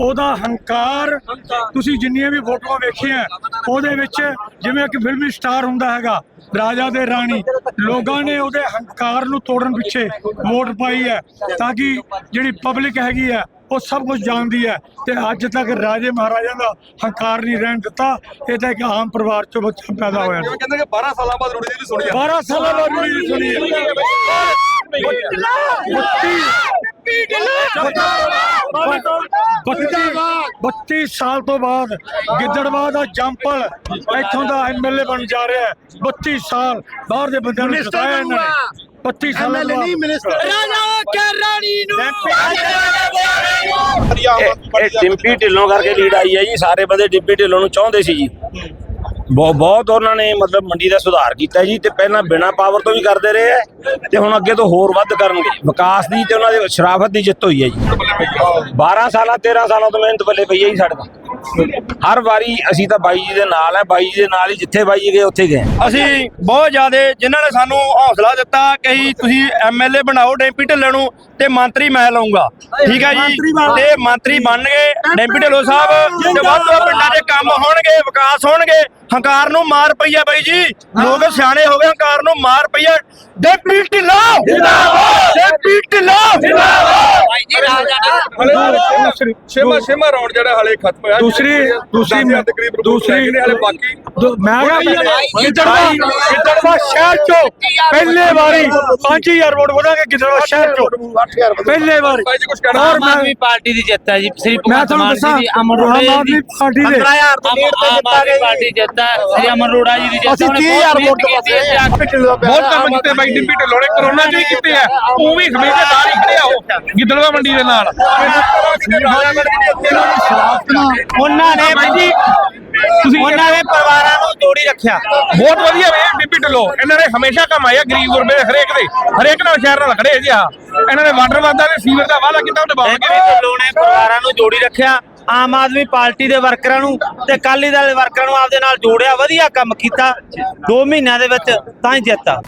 ਉਹਦਾ ਹੰਕਾਰ ਤੁਸੀਂ ਜਿੰਨੀਆਂ ਵੀ ਫੋਟੋਆਂ ਵੇਖੀਆਂ ਉਹਦੇ ਵਿੱਚ ਜਿਵੇਂ ਕਿ ਫਿਲਮੀ ਸਟਾਰ ਹੁੰਦਾ ਹੈਗਾ ਰਾਜਾ ਦੇ ਰਾਣੀ ਲੋਕਾਂ ਨੇ ਉਹਦੇ ਹੰਕਾਰ ਨੂੰ ਤੋੜਨ ਪਿੱਛੇ ਵੋਟ ਪਾਈ ਹੈ ਤਾਂ ਕਿ ਜਿਹੜੀ ਪਬਲਿਕ ਹੈਗੀ ਹੈ ਉਹ ਸਭ ਕੁਝ ਜਾਣਦੀ ਹੈ ਤੇ ਅੱਜ ਤੱਕ ਰਾਜੇ ਮਹਾਰਾਜਾ ਦਾ ਹੰਕਾਰ ਨਹੀਂ ਰਹਿਣ ਦਿੱਤਾ ਇਹ ਤਾਂ ਇੱਕ ਆਮ ਪਰਿਵਾਰ ਚੋਂ ਬੱਚਾ ਪੈਦਾ ਹੋਇਆ। ਕਹਿੰਦੇ ਕਿ 12 ਸਾਲਾਂ ਬਾਅਦ ਰੂੜੀ ਦੀ ਸੁਣੀ ਆ। 12 ਸਾਲਾਂ ਬਾਅਦ ਰੂੜੀ ਸੁਣੀ ਬੱਤੀ 32 ਸਾਲ ਤੋਂ ਬਾਅਦ ਗਿੱਦੜਵਾ ਦਾ ਜੰਪਲ ਇੱਥੋਂ ਦਾ ਐਮਐਲਏ ਬਣ ਜਾ ਰਿਹਾ ਹੈ। 32 ਸਾਲ ਬਾਹਰ ਦੇ ਬੰਦਿਆਂ ਨੂੰ ਜਿਤਾਇਆ ਇਹਨਾਂ ਨੇ। 32 ਸਾਲਾਂ ਬਾਅਦ। ਇਹ ਇਹ ਡਿੰਪੀ ਢਿੱਲੋਂ ਕਰਕੇ ਲੀਡ ਆਈ ਹੈ ਜੀ। ਸਾਰੇ ਬੰਦੇ ਡਿੰਪੀ ਢਿੱਲੋਂ ਨੂੰ ਚਾਹੁੰਦੇ ਸੀ ਜੀ। ਬਹੁਤ ਬਹੁਤ ਉਹਨਾਂ ਨੇ ਮਤਲਬ ਮੰਡੀ ਦਾ ਸੁਧਾਰ ਕੀਤਾ ਜੀ ਤੇ ਪਹਿਲਾਂ ਬਿਨਾ ਪਾਵਰ ਤੋਂ ਵੀ ਕਰਦੇ ਰਹੇ ਹੈ ਤੇ ਹੁਣ ਅੱਗੇ ਤੋਂ ਹੋਰ ਵੱਧ ਕਰਨਗੇ। ਵਿਕਾਸ ਦੀ ਤੇ ਉਹਨਾਂ ਦੇ ਸ਼ਰਾਫਤ ਦੀ ਜਿੱਤ ਹੋਈ ਹੈ ਜੀ। 12 ਸਾਲਾਂ 13 ਸਾਲਾਂ ਤੋਂ ਮਿਹਨਤ ਬੱਲੇ ਪਈ ਹੈ ਜੀ ਸਾਡੇ ਦਾ ਹਰ ਵਾਰੀ ਅਸੀਂ ਤਾਂ ਬਾਈ ਜੀ ਦੇ ਨਾਲ ਹੈ ਬਾਈ ਜੀ ਦੇ ਨਾਲ ਹੀ ਜਿੱਥੇ ਬਾਈ ਜੀ ਗਏ ਉੱਥੇ ਗਏ। ਅਸੀਂ ਬਹੁਤ ਜ਼ਿਆਦੇ ਜਿਨ੍ਹਾਂ ਨੇ ਸਾਨੂੰ ਹੌਸਲਾ ਦਿੱਤਾ ਕਿ ਤੁਸੀਂ ਐਮਐਲਏ ਬਣਾਓ ਡੈਂਪੀ ਢਿੱਲੋਂ ਨੂੰ ਤੇ ਮੰਤਰੀ ਮੈਂ ਲਾਉਂਗਾ ਠੀਕ ਹੈ ਜੀ? ਤੇ ਮੰਤਰੀ ਬਣ ਗਏ। ਡੈਂਪੀ ਢਿੱਲੋਂ ਸਾਹਿਬ ਤੇ ਵੱਧ ਤੋਂ ਪਿੰਡਾਂ ਦੇ ਕੰਮ ਹੋਣਗੇ ਵਿਕਾਸ ਹੋਣਗੇ। ਹੰਕਾਰ ਨੂੰ ਮਾਰ ਪਈ ਆ ਬਾਈ ਜੀ। ਲੋਕ ਸਿਆਣੇ ਹੋ ਗਏ ਹੰਕਾਰ ਨੂੰ ਮਾਰ ਪਈ ਆ ਡੈਂਪੀ ਢਿੱਲੋਂ! ਜਿੰਦਾਬਾਦ ਡੈਂਪੀ ਢਿੱਲੋਂ ਜਿੰਦਾਬਾਦ ਛੇਮਾ ਛੇਮਾ ਰਾਉਂਡ ਜਿਹੜਾ ਹਲੇ ਖਤਮ ਹੋਇਆ ਦੂਸਰੀ ਦੂਸਰੀ ਦੇ ਦੂਸਰੀ ਹਲੇ ਬਾਕੀ ਦੋ- ਮੈਂ ਕਿਹਾ ਗਿੱਦੜਵਾ ਗਿੱਦੜਵਾ ਸ਼ਹਿਰ ਚੋਂ ਪਹਿਲੇ ਵਾਰੀ 5000 ਵੋਟ ਵਧਾਂਗੇ ਗਿੱਦੜਵਾ ਸ਼ਹਿਰ ਚੋਂ। ਪਹਿਲੇ ਵਾਰੀ। ਬਾਈ ਜੀ ਕੁਝ ਕਹਿਣਾ ਔਰ ਆਦਮੀ ਪਾਰਟੀ ਦੀ ਜਿੱਤ ਹੈ ਜੀ ਸ੍ਰੀ ਮੈਂ ਭਗਵੰਤ ਮਾਨ ਜੀ ਦੀ ਅਮਰ ਆਦਮੀ ਜੀ ਪਾਰਟੀ ਦੇ 15000 ਤੋਂ ਲੀਡ ਤੇ ਜਿੱਤਾ ਗਈ ਪਾਰਟੀ ਜਿੱਤ ਹੈ ਸ੍ਰੀ ਅਮਰ ਅਰੋੜਾ ਜੀ ਦੀ ਜਿੱਤ ਅਸੀਂ 30,000 ਵੋਟ ਤੋਂ ਪਾਸੇ ਬਹੁਤ ਕੰਮ ਕੀਤੇ ਬਾਈ ਡਿੰਪੀ ਢਿੱਲੋਂ ਨੇ ਕਰੋਨਾ ਚ ਵੀ ਕੀਤੇ ਆ। ਉਹ ਵੀ ਨਾਲ ਹੀ ਖੜਿਆ ਉਹ। ਗਿੱਦੜਵਾ ਮੰਡੀ ਦੇ ਨਾਲ ਉਹਨਾਂ ਨੇ ਬਾਈ ਜੀ ਉਹਨਾਂ ਨੇ ਪਰਿਵਾਰਾਂ ਨੂੰ ਜੋੜੀ ਰੱਖਿਆ। ਬਹੁਤ ਵਧੀਆ ਵੇ ਡਿੰਪੀ ਢਿੱਲੋਂ। ਇਹਨਾਂ ਨੇ ਹਮੇਸ਼ਾ ਕੰਮ ਆਇਆ ਗਰੀਬ ਗੁਰਬੇ ਦੇ ਹਰੇਕ ਦੇ। ਹਰੇਕ ਨਾਲ ਸ਼ਹਿਰ ਨਾਲ ਖੜੇ ਜੀ ਆ ਇਹਨਾਂ ਨੇ ਵਾਟਰ ਵਾਦਾ ਦੇ ਸੀਵਰ ਦਾ ਵਾਅਦਾ ਕੀਤਾ ਉਹਦੇ ਡੈਂਪੀ ਬਾਵਜੂਦ ਢਿੱਲੋਂ ਨੇ ਪਰਿਵਾਰਾਂ ਨੂੰ ਜੋੜੀ ਰੱਖਿਆ। ਆਮ ਆਦਮੀ ਪਾਰਟੀ ਦੇ ਵਰਕਰਾਂ ਨੂੰ ਤੇ ਅਕਾਲੀ ਦਲ ਦੇ ਵਰਕਰਾਂ ਨੂੰ ਆਪਦੇ ਨਾਲ ਜੋੜਿਆ ਵਧੀਆ ਕੰਮ ਕੀਤਾ। 2 ਮਹੀਨਿਆਂ ਦੇ ਵਿੱਚ ਤਾਂ ਹੀ ਜਿੱਤਾ